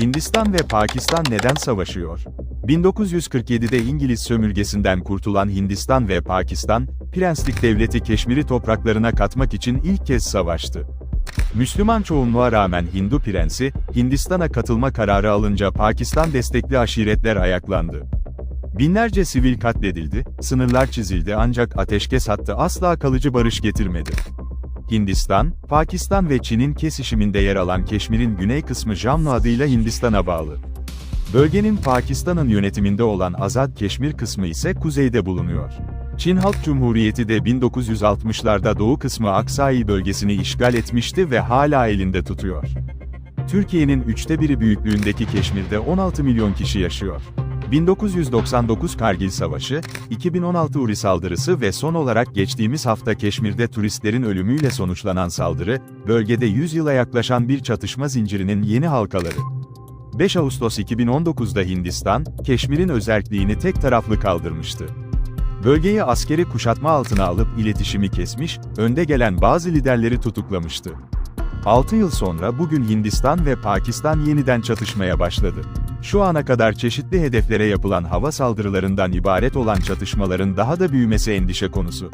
Hindistan ve Pakistan neden savaşıyor? 1947'de İngiliz sömürgesinden kurtulan Hindistan ve Pakistan, Prenslik Devleti Keşmir'i topraklarına katmak için ilk kez savaştı. Müslüman çoğunluğa rağmen Hindu prensi, Hindistan'a katılma kararı alınca Pakistan destekli aşiretler ayaklandı. Binlerce sivil katledildi, sınırlar çizildi ancak ateşkes hattı asla kalıcı barış getirmedi. Hindistan, Pakistan ve Çin'in kesişiminde yer alan Keşmir'in güney kısmı Jammu adıyla Hindistan'a bağlı. Bölgenin Pakistan'ın yönetiminde olan Azad Keşmir kısmı ise kuzeyde bulunuyor. Çin Halk Cumhuriyeti de 1960'larda doğu kısmı Aksai bölgesini işgal etmişti ve hala elinde tutuyor. Türkiye'nin üçte biri büyüklüğündeki Keşmir'de 16 milyon kişi yaşıyor. 1999 Kargil Savaşı, 2016 Uri saldırısı ve son olarak geçtiğimiz hafta Keşmir'de turistlerin ölümüyle sonuçlanan saldırı, bölgede 100 yıla yaklaşan bir çatışma zincirinin yeni halkaları. 5 Ağustos 2019'da Hindistan, Keşmir'in özerkliğini tek taraflı kaldırmıştı. Bölgeyi askeri kuşatma altına alıp iletişimi kesmiş, önde gelen bazı liderleri tutuklamıştı. 6 yıl sonra bugün Hindistan ve Pakistan yeniden çatışmaya başladı. Şu ana kadar çeşitli hedeflere yapılan hava saldırılarından ibaret olan çatışmaların daha da büyümesi endişe konusu.